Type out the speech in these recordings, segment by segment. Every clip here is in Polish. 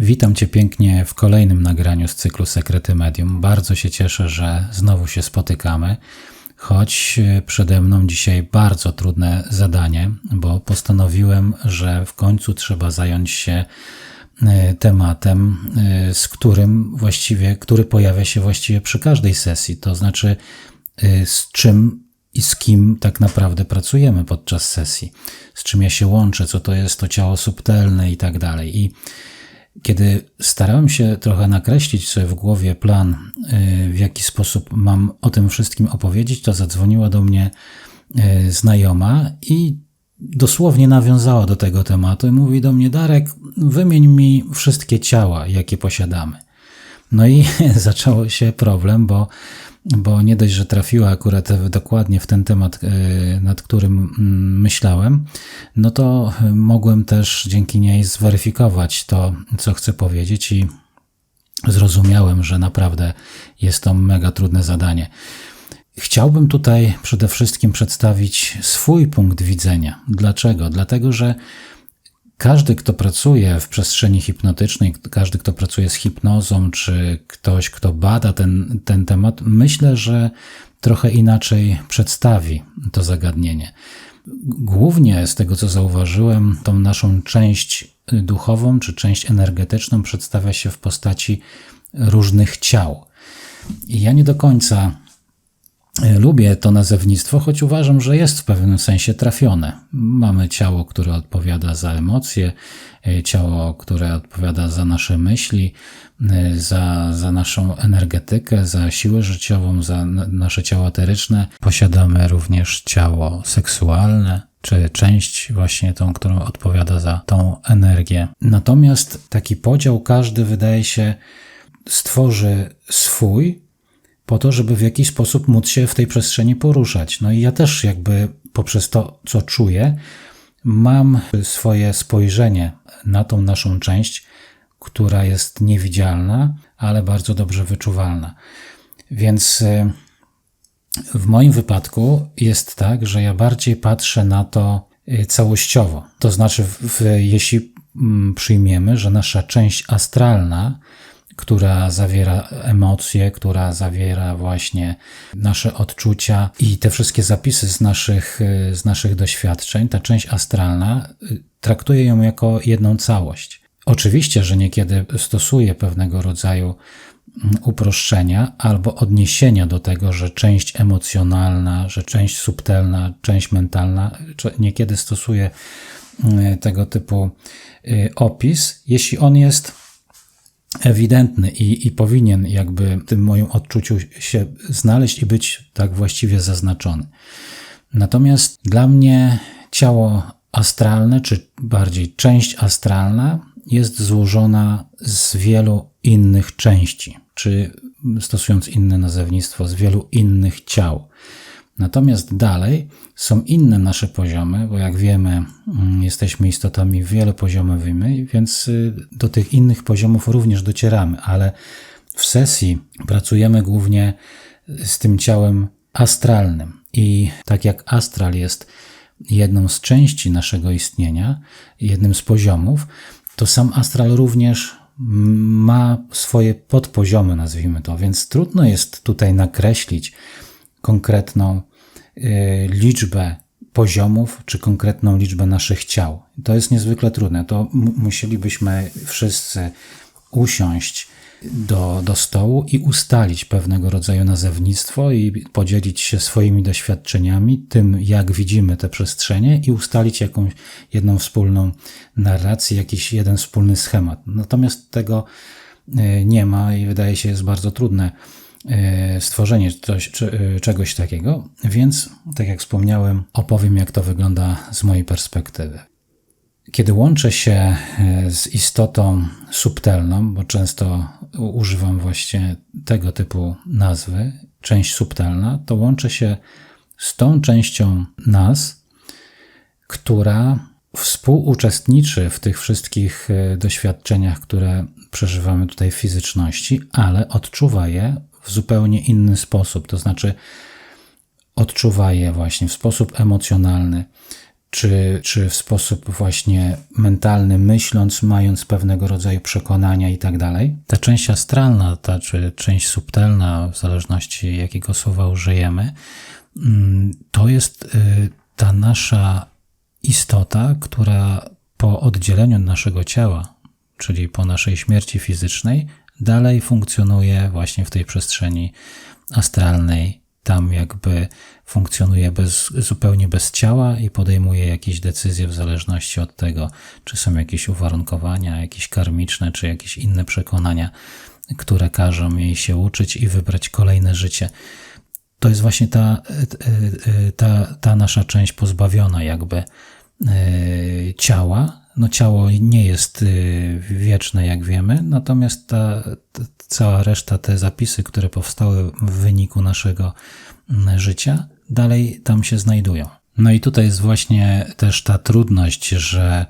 Witam Cię pięknie w kolejnym nagraniu z cyklu Sekrety Medium. Bardzo się cieszę, że znowu się spotykamy, choć przede mną dzisiaj bardzo trudne zadanie, bo postanowiłem, że w końcu trzeba zająć się e, tematem, e, z którym właściwie, który pojawia się właściwie przy każdej sesji, to znaczy e, z czym i z kim tak naprawdę pracujemy podczas sesji, z czym ja się łączę, co to jest to ciało subtelne i tak dalej. I kiedy starałem się trochę nakreślić sobie w głowie plan, y, w jaki sposób mam o tym wszystkim opowiedzieć, to zadzwoniła do mnie y, znajoma i dosłownie nawiązała do tego tematu i mówi do mnie: Darek, wymień mi wszystkie ciała, jakie posiadamy. No i zaczął się problem, bo bo nie dość, że trafiła akurat dokładnie w ten temat, e, nad którym mm, myślałem, no to mogłem też dzięki niej zweryfikować to, co chcę powiedzieć i zrozumiałem, że naprawdę jest to mega trudne zadanie. Chciałbym tutaj przede wszystkim przedstawić swój punkt widzenia. Dlaczego? Dlatego, że każdy, kto pracuje w przestrzeni hipnotycznej, każdy, kto pracuje z hipnozą, czy ktoś, kto bada ten, ten temat, myślę, że trochę inaczej przedstawi to zagadnienie. Głównie z tego, co zauważyłem, tą naszą część duchową czy część energetyczną przedstawia się w postaci różnych ciał. I ja nie do końca lubię to nazewnictwo, choć uważam, że jest w pewnym sensie trafione. Mamy ciało, które odpowiada za emocje, e, ciało, które odpowiada za nasze myśli, e, za, za naszą energetykę, za siłę życiową, za nasze ciało eteryczne. Posiadamy również ciało seksualne, czy część właśnie tą, którą odpowiada za tą energię. Natomiast taki podział każdy wydaje się stworzy swój, po to, żeby w jakiś sposób móc się w tej przestrzeni poruszać. No i ja też jakby poprzez to, co czuję, mam swoje spojrzenie na tą naszą część, która jest niewidzialna, ale bardzo dobrze wyczuwalna. Więc y, w moim wypadku jest tak, że ja bardziej patrzę na to y, całościowo. To znaczy, w, jeśli mm, przyjmiemy, że nasza część astralna która zawiera emocje, która zawiera właśnie nasze odczucia i te wszystkie zapisy z naszych, z naszych doświadczeń, ta część astralna, traktuje ją jako jedną całość. Oczywiście, że niekiedy stosuje pewnego rodzaju mm, uproszczenia albo odniesienia do tego, że część emocjonalna, że część subtelna, część mentalna, niekiedy stosuje mm, tego typu y, opis, jeśli on jest ewidentny i, i powinien jakby w tym moim odczuciu się znaleźć i być tak właściwie zaznaczony. Natomiast dla mnie ciało astralne, czy bardziej część astralna, jest złożona z wielu innych części, czy stosując inne nazewnictwo, z wielu innych ciał. Natomiast dalej są inne nasze poziomy, bo jak wiemy, mm, jesteśmy istotami wielopoziomowymi, więc y, do tych innych poziomów również docieramy, ale w sesji pracujemy głównie z tym ciałem astralnym. I tak jak astral jest jedną z części naszego istnienia, jednym z poziomów, to sam astral również ma swoje podpoziomy, nazwijmy to, więc trudno jest tutaj nakreślić konkretną y, liczbę poziomów, czy konkretną liczbę naszych ciał. To jest niezwykle trudne. To musielibyśmy wszyscy usiąść do, do stołu i ustalić pewnego rodzaju nazewnictwo i podzielić się swoimi doświadczeniami, tym jak widzimy te przestrzenie i ustalić jakąś jedną wspólną narrację, jakiś jeden wspólny schemat. Natomiast tego y, nie ma i wydaje się jest bardzo trudne stworzenie coś, e, czegoś takiego, więc, tak jak wspomniałem, opowiem, jak to wygląda z mojej perspektywy. Kiedy łączę się e, z istotą subtelną, bo często używam właśnie tego typu nazwy, część subtelna, to łączę się z tą częścią nas, która współuczestniczy w tych wszystkich doświadczeniach, które przeżywamy tutaj w fizyczności, ale odczuwa je w zupełnie inny sposób, to znaczy odczuwa je właśnie w sposób emocjonalny, czy, czy w sposób właśnie mentalny, myśląc, mając pewnego rodzaju przekonania i tak dalej. Ta część astralna, ta czy część subtelna, w zależności jakiego słowa użyjemy, mm, to jest y, ta nasza istota, która po oddzieleniu naszego ciała, czyli po naszej śmierci fizycznej, dalej funkcjonuje właśnie w tej przestrzeni astralnej. Tam jakby funkcjonuje bez, zupełnie bez ciała i podejmuje jakieś decyzje w zależności od tego, czy są jakieś uwarunkowania, jakieś karmiczne, czy jakieś inne przekonania, które każą jej się uczyć i wybrać kolejne życie. To jest właśnie ta, ta, ta nasza część pozbawiona jakby e, ciała, no ciało nie jest y, wieczne, jak wiemy, natomiast ta, ta, cała reszta, te zapisy, które powstały w wyniku naszego życia, dalej tam się znajdują. No i tutaj jest właśnie też ta trudność, że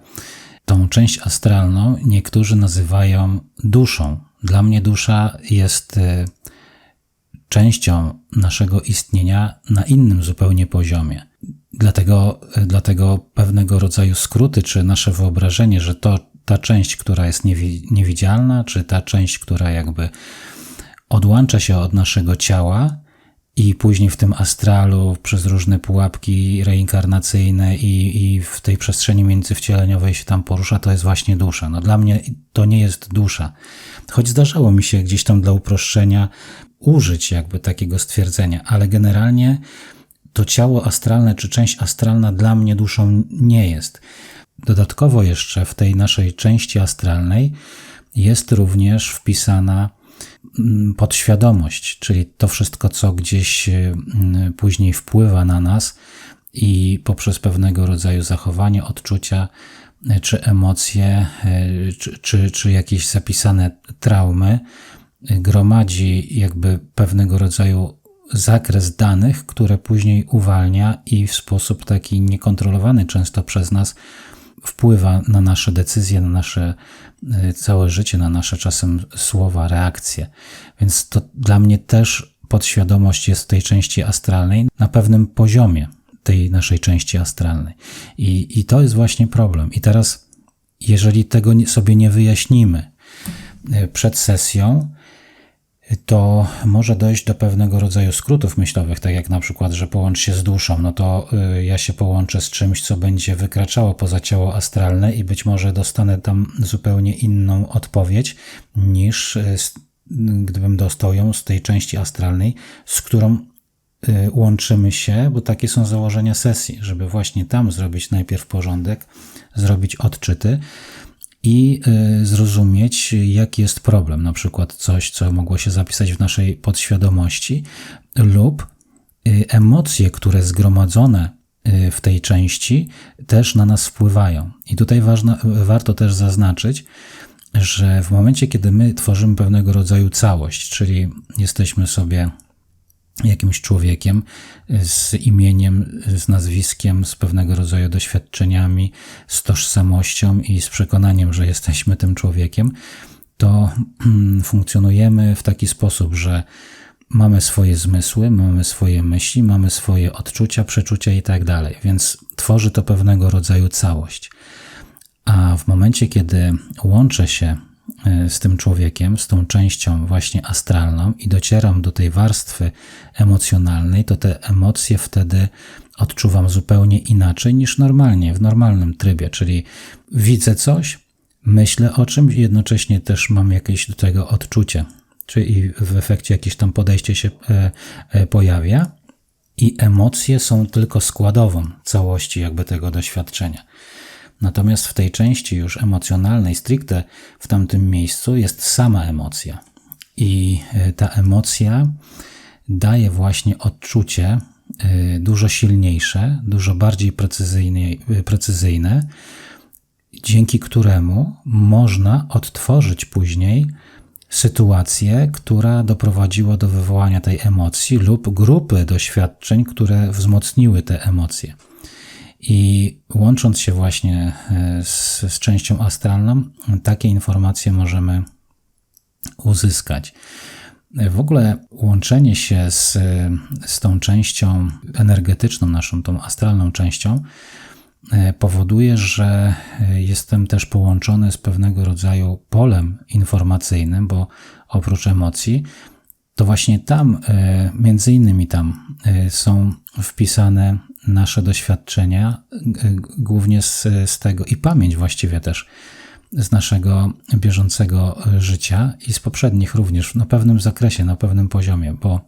tą część astralną niektórzy nazywają duszą. Dla mnie dusza jest y, częścią naszego istnienia na innym zupełnie poziomie. Dlatego, dlatego pewnego rodzaju skróty, czy nasze wyobrażenie, że to ta część, która jest niewidzialna, czy ta część, która jakby odłącza się od naszego ciała i później w tym astralu przez różne pułapki reinkarnacyjne i, i w tej przestrzeni międzywcieleniowej się tam porusza, to jest właśnie dusza. No dla mnie to nie jest dusza. Choć zdarzało mi się gdzieś tam dla uproszczenia użyć jakby takiego stwierdzenia, ale generalnie to ciało astralne czy część astralna dla mnie duszą nie jest. Dodatkowo jeszcze w tej naszej części astralnej jest również wpisana mm, podświadomość, czyli to wszystko, co gdzieś mm, później wpływa na nas i poprzez pewnego rodzaju zachowanie, odczucia czy emocje, czy, czy, czy jakieś zapisane traumy, gromadzi jakby pewnego rodzaju zakres danych, które później uwalnia i w sposób taki niekontrolowany często przez nas wpływa na nasze decyzje, na nasze e, całe życie, na nasze czasem słowa, reakcje. Więc to dla mnie też podświadomość jest w tej części astralnej na pewnym poziomie tej naszej części astralnej. I, i to jest właśnie problem. I teraz, jeżeli tego sobie nie wyjaśnimy e, przed sesją, to może dojść do pewnego rodzaju skrótów myślowych, tak jak na przykład, że połącz się z duszą, no to y, ja się połączę z czymś, co będzie wykraczało poza ciało astralne i być może dostanę tam zupełnie inną odpowiedź niż y, gdybym dostał ją z tej części astralnej, z którą y, łączymy się, bo takie są założenia sesji, żeby właśnie tam zrobić najpierw porządek, zrobić odczyty, i y, zrozumieć, jaki jest problem, na przykład coś, co mogło się zapisać w naszej podświadomości, lub y, emocje, które zgromadzone y, w tej części też na nas wpływają. I tutaj warto też zaznaczyć, że w momencie, kiedy my tworzymy pewnego rodzaju całość, czyli jesteśmy sobie jakimś człowiekiem z imieniem, z nazwiskiem, z pewnego rodzaju doświadczeniami, z tożsamością i z przekonaniem, że jesteśmy tym człowiekiem, to funkcjonujemy w taki sposób, że mamy swoje zmysły, mamy swoje myśli, mamy swoje odczucia, przeczucia i tak dalej, więc tworzy to pewnego rodzaju całość. A w momencie, kiedy łączę się E, z tym człowiekiem, z tą częścią właśnie astralną i docieram do tej warstwy emocjonalnej, to te emocje wtedy odczuwam zupełnie inaczej niż normalnie, w normalnym trybie, czyli widzę coś, myślę o czymś i jednocześnie też mam jakieś do tego odczucie, czyli w efekcie jakieś tam podejście się e, e, pojawia i emocje są tylko składową całości jakby tego doświadczenia. Natomiast w tej części już emocjonalnej, stricte w tamtym miejscu, jest sama emocja. I e, ta emocja daje właśnie odczucie e, dużo silniejsze, dużo bardziej precyzyjne, precyzyjne dzięki któremu można odtworzyć później sytuację, która doprowadziła do wywołania tej emocji, lub grupy doświadczeń, które wzmocniły te emocje. I łącząc się właśnie e, z, z częścią astralną, takie informacje możemy uzyskać. W ogóle łączenie się z, z tą częścią energetyczną, naszą tą astralną częścią, e, powoduje, że e, jestem też połączony z pewnego rodzaju polem informacyjnym, bo oprócz emocji, to właśnie tam, między innymi tam, są wpisane nasze doświadczenia, głównie z, z tego i pamięć właściwie też z naszego bieżącego życia i z poprzednich również, na pewnym zakresie, na pewnym poziomie, bo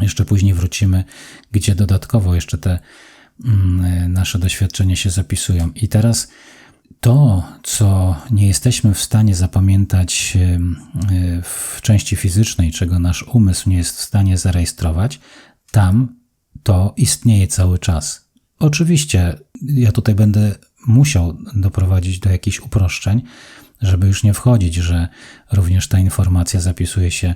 jeszcze później wrócimy, gdzie dodatkowo jeszcze te mm, nasze doświadczenia się zapisują. I teraz to, co nie jesteśmy w stanie zapamiętać w części fizycznej, czego nasz umysł nie jest w stanie zarejestrować, tam to istnieje cały czas. Oczywiście ja tutaj będę musiał doprowadzić do jakichś uproszczeń, żeby już nie wchodzić, że również ta informacja zapisuje się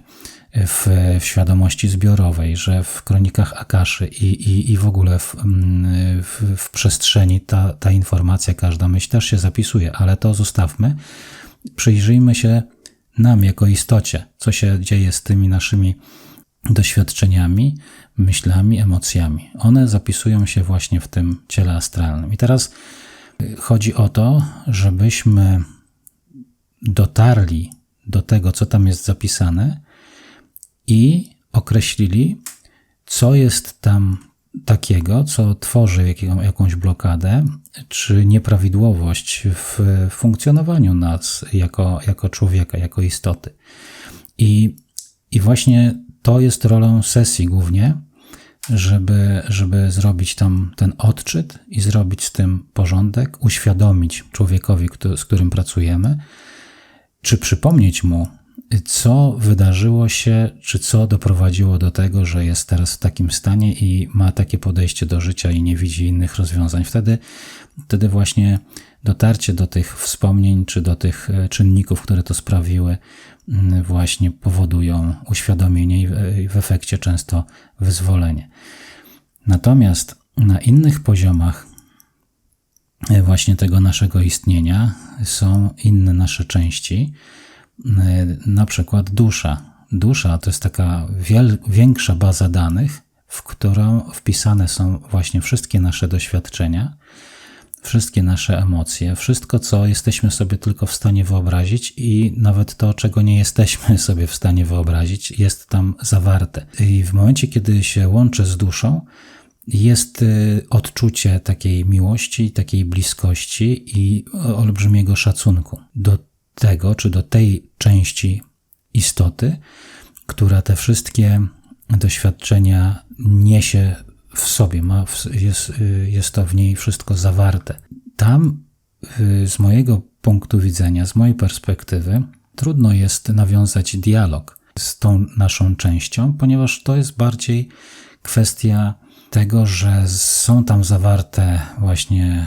w, w świadomości zbiorowej, że w kronikach Akaszy i, i, i w ogóle w, mm, w, w przestrzeni ta, ta informacja, każda myśl też się zapisuje, ale to zostawmy. Przyjrzyjmy się nam jako istocie, co się dzieje z tymi naszymi doświadczeniami, myślami, emocjami. One zapisują się właśnie w tym ciele astralnym. I teraz chodzi o to, żebyśmy dotarli do tego, co tam jest zapisane i określili, co jest tam takiego, co tworzy jakąś blokadę czy nieprawidłowość w funkcjonowaniu nas jako, jako człowieka, jako istoty. I, I właśnie to jest rolą sesji głównie, żeby, żeby zrobić tam ten odczyt i zrobić z tym porządek, uświadomić człowiekowi, z którym pracujemy, czy przypomnieć mu, co wydarzyło się, czy co doprowadziło do tego, że jest teraz w takim stanie i ma takie podejście do życia i nie widzi innych rozwiązań. Wtedy, wtedy właśnie dotarcie do tych wspomnień, czy do tych e, czynników, które to sprawiły, mm, właśnie powodują uświadomienie i w efekcie często wyzwolenie. Natomiast na innych poziomach e, właśnie tego naszego istnienia są inne nasze części, e, na przykład dusza. Dusza to jest taka większa baza danych, w którą wpisane są właśnie wszystkie nasze doświadczenia, wszystkie nasze emocje, wszystko, co jesteśmy sobie tylko w stanie wyobrazić i nawet to, czego nie jesteśmy sobie w stanie wyobrazić, jest tam zawarte. I w momencie, kiedy się łączy z duszą, jest y, odczucie takiej miłości, takiej bliskości i olbrzymiego szacunku do tego, czy do tej części istoty, która te wszystkie doświadczenia niesie w sobie, ma, jest, y, jest to w niej wszystko zawarte. Tam, y, z mojego punktu widzenia, z mojej perspektywy, trudno jest nawiązać dialog z tą naszą częścią, ponieważ to jest bardziej kwestia tego, że są tam zawarte właśnie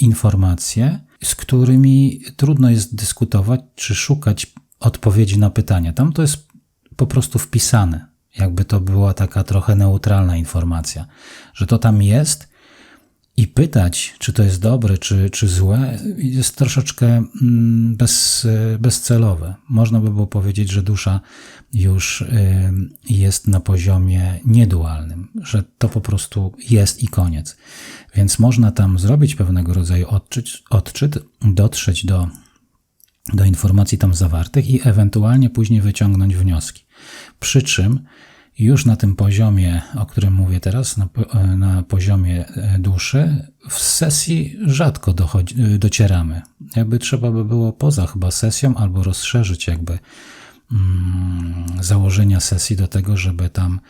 informacje, z którymi trudno jest dyskutować czy szukać odpowiedzi na pytania. Tam to jest po prostu wpisane, jakby to była taka trochę neutralna informacja, że to tam jest i pytać, czy to jest dobre, czy, czy złe, jest troszeczkę mm, bez, bezcelowe. Można by było powiedzieć, że dusza już jest na poziomie niedualnym, że to po prostu jest i koniec. Więc można tam zrobić pewnego rodzaju odczyt, odczyt dotrzeć do, do informacji tam zawartych i ewentualnie później wyciągnąć wnioski. Przy czym już na tym poziomie, o którym mówię teraz, na, na poziomie e, duszy, w sesji rzadko dochodzi, e, docieramy. Jakby trzeba by było poza chyba sesją albo rozszerzyć jakby mm, założenia sesji do tego, żeby tam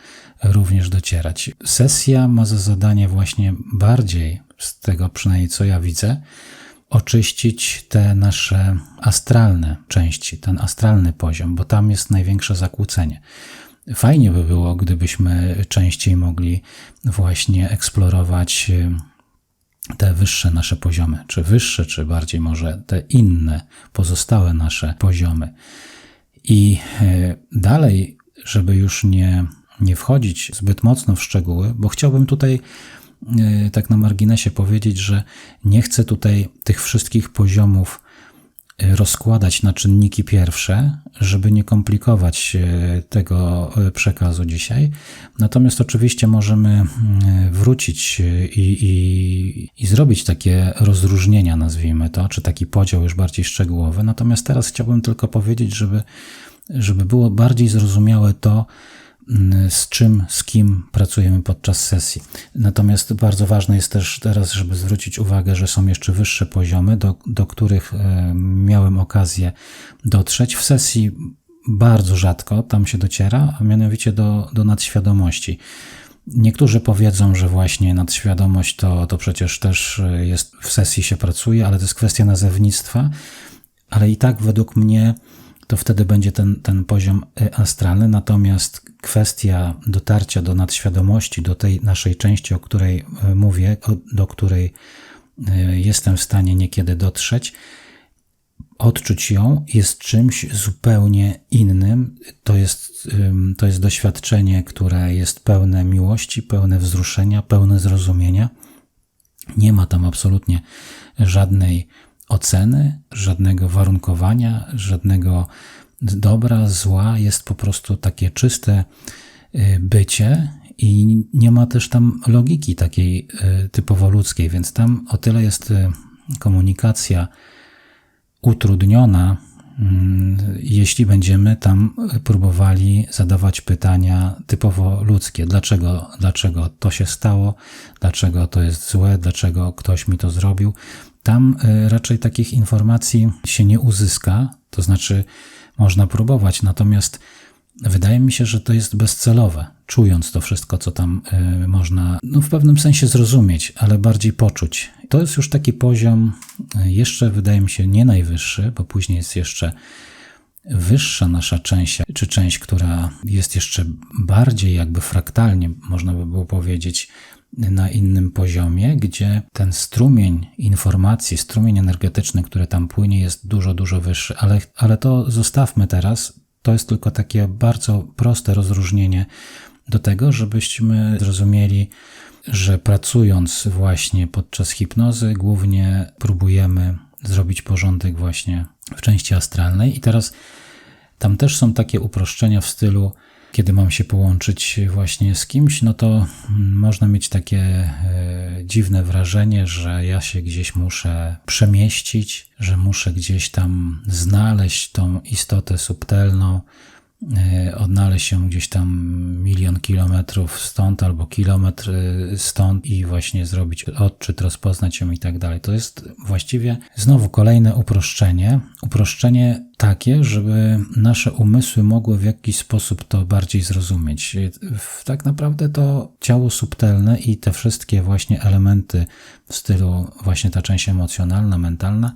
również docierać. Sesja ma za zadanie właśnie bardziej, z tego przynajmniej co ja widzę, oczyścić te nasze astralne części, ten astralny poziom, bo tam jest największe zakłócenie. Fajnie by było, gdybyśmy częściej mogli właśnie eksplorować y, te wyższe nasze poziomy, czy wyższe, czy bardziej może te inne, pozostałe nasze poziomy. I y, dalej, żeby już nie, nie wchodzić zbyt mocno w szczegóły, bo chciałbym tutaj tak na marginesie powiedzieć, że nie chcę tutaj tych wszystkich poziomów rozkładać na czynniki pierwsze, żeby nie komplikować e, tego przekazu dzisiaj. Natomiast oczywiście możemy wrócić i, i, i zrobić takie rozróżnienia, nazwijmy to, czy taki podział już bardziej szczegółowy. Natomiast teraz chciałbym tylko powiedzieć, żeby, żeby było bardziej zrozumiałe to, z czym, z kim pracujemy podczas sesji. Natomiast bardzo ważne jest też teraz, żeby zwrócić uwagę, że są jeszcze wyższe poziomy, do, do których e, miałem okazję dotrzeć. W sesji bardzo rzadko tam się dociera, a mianowicie do, do nadświadomości. Niektórzy powiedzą, że właśnie nadświadomość to, to przecież też jest, w sesji się pracuje, ale to jest kwestia nazewnictwa, ale i tak według mnie to wtedy będzie ten, ten poziom e, astralny. Natomiast kwestia dotarcia do nadświadomości, do tej naszej części, o której e, mówię, do której e, jestem w stanie niekiedy dotrzeć, odczuć ją jest czymś zupełnie innym. To jest, to jest doświadczenie, które jest pełne miłości, pełne wzruszenia, pełne zrozumienia. Nie ma tam absolutnie żadnej oceny, żadnego warunkowania, żadnego dobra, zła. Jest po prostu takie czyste y, bycie i nie ma też tam logiki takiej y, typowo ludzkiej, więc tam o tyle jest y, komunikacja utrudniona, mm, jeśli będziemy tam próbowali zadawać pytania typowo ludzkie. Dlaczego, dlaczego to się stało? Dlaczego to jest złe? Dlaczego ktoś mi to zrobił? Tam e, raczej takich informacji się nie uzyska, to znaczy można próbować, natomiast wydaje mi się, że to jest bezcelowe, czując to wszystko, co tam e, można no, w pewnym sensie zrozumieć, ale bardziej poczuć. To jest już taki poziom, e, jeszcze wydaje mi się nie najwyższy, bo później jest jeszcze wyższa nasza część, czy część, która jest jeszcze bardziej jakby fraktalnie, można by było powiedzieć, na innym poziomie, gdzie ten strumień informacji, strumień energetyczny, który tam płynie, jest dużo, dużo wyższy. Ale, ale to zostawmy teraz. To jest tylko takie bardzo proste rozróżnienie do tego, żebyśmy zrozumieli, że pracując właśnie podczas hipnozy, głównie próbujemy zrobić porządek właśnie w części astralnej. I teraz tam też są takie uproszczenia w stylu kiedy mam się połączyć właśnie z kimś, no to można mieć takie e, dziwne wrażenie, że ja się gdzieś muszę przemieścić, że muszę gdzieś tam znaleźć tą istotę subtelną, odnaleźć się gdzieś tam milion kilometrów stąd albo kilometr e, stąd i właśnie zrobić odczyt, rozpoznać ją i tak dalej. To jest właściwie znowu kolejne uproszczenie. Uproszczenie takie, żeby nasze umysły mogły w jakiś sposób to bardziej zrozumieć. E, tak naprawdę to ciało subtelne i te wszystkie właśnie elementy w stylu właśnie ta część emocjonalna, mentalna,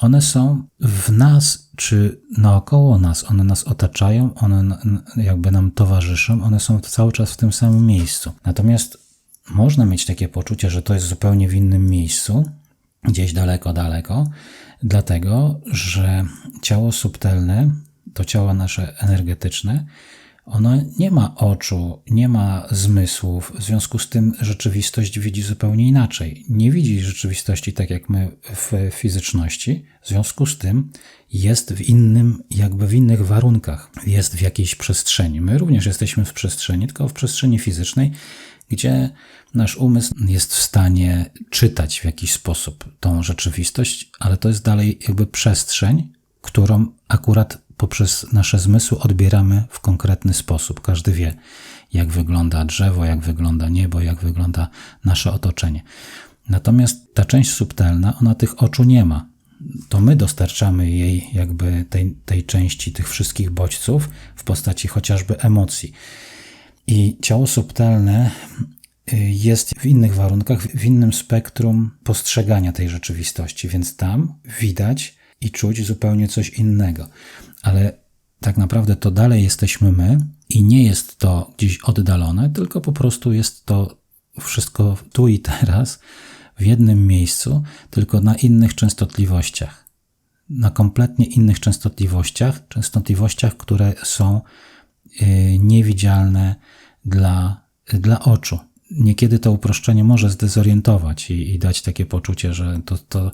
one są w nas, czy naokoło nas, one nas otaczają, one jakby nam towarzyszą, one są cały czas w tym samym miejscu. Natomiast można mieć takie poczucie, że to jest zupełnie w innym miejscu, gdzieś daleko, daleko, dlatego że ciało subtelne, to ciało nasze energetyczne, ono nie ma oczu, nie ma zmysłów, w związku z tym rzeczywistość widzi zupełnie inaczej. Nie widzi rzeczywistości tak jak my w fizyczności, w związku z tym jest w innym, jakby w innych warunkach, jest w jakiejś przestrzeni. My również jesteśmy w przestrzeni, tylko w przestrzeni fizycznej, gdzie nasz umysł jest w stanie czytać w jakiś sposób tą rzeczywistość, ale to jest dalej jakby przestrzeń, którą akurat poprzez nasze zmysły odbieramy w konkretny sposób. Każdy wie, jak wygląda drzewo, jak wygląda niebo, jak wygląda nasze otoczenie. Natomiast ta część subtelna, ona tych oczu nie ma. To my dostarczamy jej jakby tej, tej części tych wszystkich bodźców w postaci chociażby emocji. I ciało subtelne y, jest w innych warunkach, w innym spektrum postrzegania tej rzeczywistości, więc tam widać i czuć zupełnie coś innego ale tak naprawdę to dalej jesteśmy my i nie jest to gdzieś oddalone, tylko po prostu jest to wszystko tu i teraz, w jednym miejscu, tylko na innych częstotliwościach. Na kompletnie innych częstotliwościach, częstotliwościach, które są y, niewidzialne dla, dla oczu. Niekiedy to uproszczenie może zdezorientować i, i dać takie poczucie, że to, to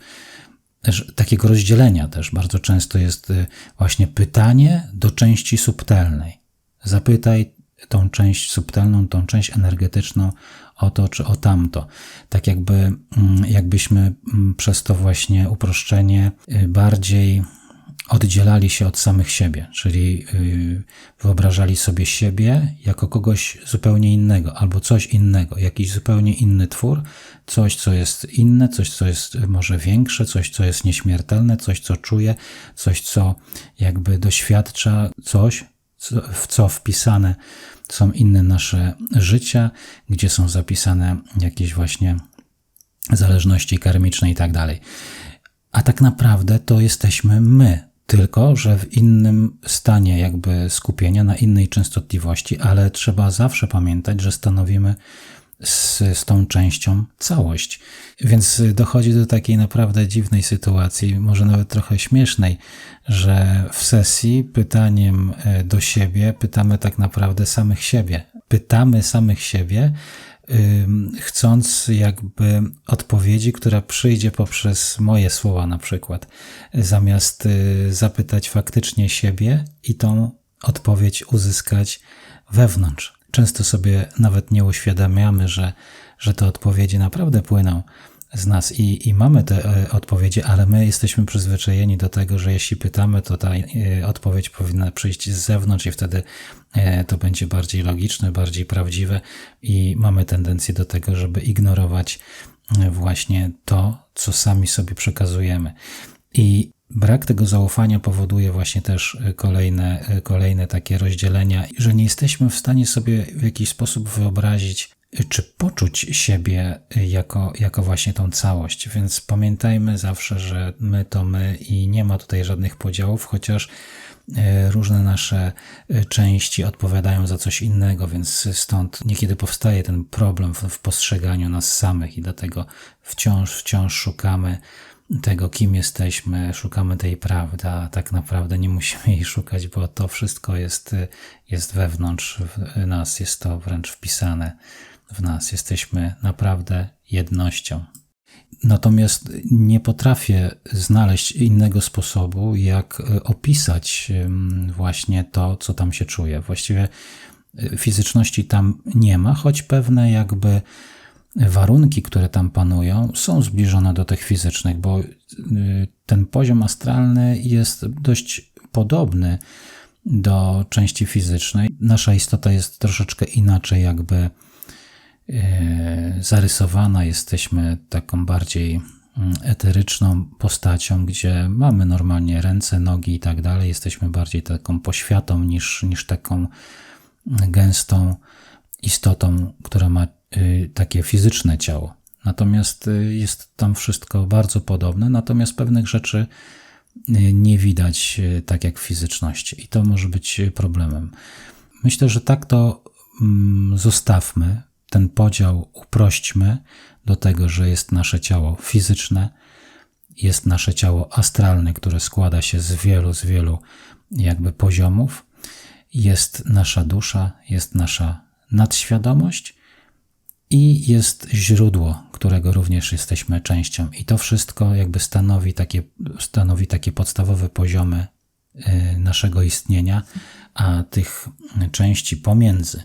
też takiego rozdzielenia też bardzo często jest y, właśnie pytanie do części subtelnej. Zapytaj tą część subtelną, tą część energetyczną o to czy o tamto. Tak jakby, mm, jakbyśmy mm, przez to właśnie uproszczenie y, bardziej oddzielali się od samych siebie, czyli y, wyobrażali sobie siebie jako kogoś zupełnie innego albo coś innego, jakiś zupełnie inny twór, coś, co jest inne, coś, co jest może większe, coś, co jest nieśmiertelne, coś, co czuje, coś, co jakby doświadcza, coś, w co wpisane są inne nasze życia, gdzie są zapisane jakieś właśnie zależności karmiczne i tak dalej. A tak naprawdę to jesteśmy my, tylko że w innym stanie jakby skupienia, na innej częstotliwości, ale trzeba zawsze pamiętać, że stanowimy z, z tą częścią całość. Więc dochodzi do takiej naprawdę dziwnej sytuacji, może nawet trochę śmiesznej, że w sesji pytaniem e, do siebie pytamy tak naprawdę samych siebie. Pytamy samych siebie, chcąc jakby odpowiedzi, która przyjdzie poprzez moje słowa na przykład, zamiast y, zapytać faktycznie siebie i tą odpowiedź uzyskać wewnątrz. Często sobie nawet nie uświadamiamy, że, że te odpowiedzi naprawdę płyną z nas i, i mamy te e, odpowiedzi, ale my jesteśmy przyzwyczajeni do tego, że jeśli pytamy, to ta e, odpowiedź powinna przyjść z zewnątrz i wtedy e, to będzie bardziej logiczne, bardziej prawdziwe i mamy tendencję do tego, żeby ignorować właśnie to, co sami sobie przekazujemy. I Brak tego zaufania powoduje właśnie też kolejne, kolejne takie rozdzielenia, że nie jesteśmy w stanie sobie w jakiś sposób wyobrazić czy poczuć siebie jako, jako właśnie tą całość. Więc pamiętajmy zawsze, że my to my i nie ma tutaj żadnych podziałów, chociaż e, różne nasze e, części odpowiadają za coś innego, więc stąd niekiedy powstaje ten problem w, w postrzeganiu nas samych i dlatego wciąż, wciąż szukamy tego, kim jesteśmy, szukamy tej prawdy, a tak naprawdę nie musimy jej szukać, bo to wszystko jest, jest wewnątrz nas, jest to wręcz wpisane w nas. Jesteśmy naprawdę jednością. Natomiast nie potrafię znaleźć innego sposobu, jak e, opisać właśnie to, co tam się czuje. Właściwie e, fizyczności tam nie ma, choć pewne jakby warunki, które tam panują, są zbliżone do tych fizycznych, bo e, ten poziom astralny jest dość podobny do części fizycznej. Nasza istota jest troszeczkę inaczej jakby zarysowana, jesteśmy taką bardziej mm, eteryczną postacią, gdzie mamy normalnie ręce, nogi i tak dalej. Jesteśmy bardziej taką poświatą niż, niż taką gęstą istotą, która ma y, takie fizyczne ciało. Natomiast y, jest tam wszystko bardzo podobne, natomiast pewnych rzeczy y, nie widać tak jak w fizyczności i to może być problemem. Myślę, że tak to mm, zostawmy ten podział uprośćmy do tego, że jest nasze ciało fizyczne, jest nasze ciało astralne, które składa się z wielu, z wielu jakby poziomów, jest nasza dusza, jest nasza nadświadomość i jest źródło, którego również jesteśmy częścią. I to wszystko jakby stanowi takie, stanowi takie podstawowe poziomy y, naszego istnienia, a tych części pomiędzy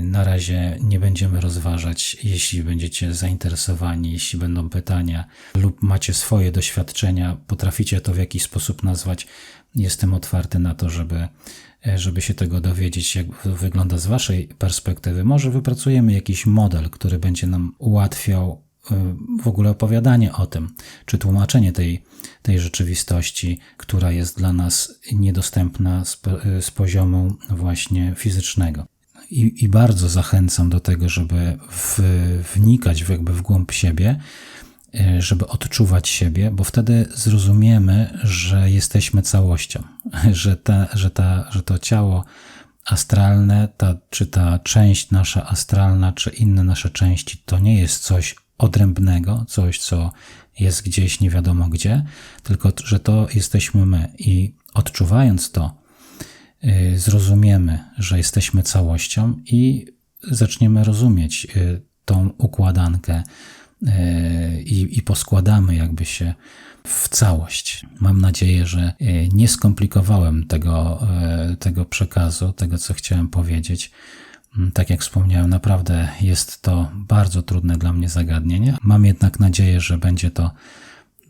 na razie nie będziemy rozważać, jeśli będziecie zainteresowani, jeśli będą pytania lub macie swoje doświadczenia, potraficie to w jakiś sposób nazwać. Jestem otwarty na to, żeby, e, żeby się tego dowiedzieć, jak wygląda z Waszej perspektywy. Może wypracujemy jakiś model, który będzie nam ułatwiał e, w ogóle opowiadanie o tym, czy tłumaczenie tej, tej rzeczywistości, która jest dla nas niedostępna z, e, z poziomu właśnie fizycznego i, i bardzo zachęcam do tego, żeby w, wnikać w jakby w głąb siebie, e, żeby odczuwać siebie, bo wtedy zrozumiemy, że jesteśmy całością, że, ta, że, ta, że to ciało astralne, ta, czy ta część nasza astralna, czy inne nasze części, to nie jest coś odrębnego, coś, co jest gdzieś nie wiadomo gdzie, tylko że to jesteśmy my. I odczuwając to, zrozumiemy, że jesteśmy całością i zaczniemy rozumieć y, tą układankę e, i, i poskładamy jakby się w całość. Mam nadzieję, że nie skomplikowałem tego, tego przekazu, tego co chciałem powiedzieć. Mm, Tak jak wspomniałem, naprawdę jest to bardzo trudne dla mnie zagadnienie. Mam jednak nadzieję, że będzie to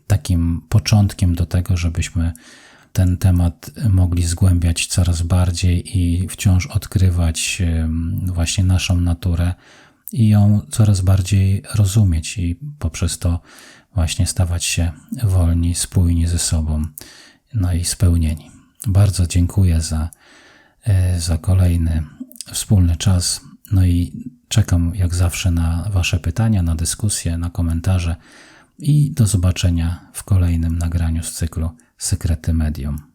takim początkiem do tego, żebyśmy ten temat mogli zgłębiać coraz bardziej i wciąż odkrywać właśnie naszą naturę i ją coraz bardziej rozumieć i poprzez to właśnie stawać się wolni, spójni ze sobą, no i spełnieni. Bardzo dziękuję za, e, za kolejny wspólny czas. No i czekam jak zawsze na Wasze pytania, na dyskusje, na komentarze i do zobaczenia w kolejnym nagraniu z cyklu Sekrety Medium.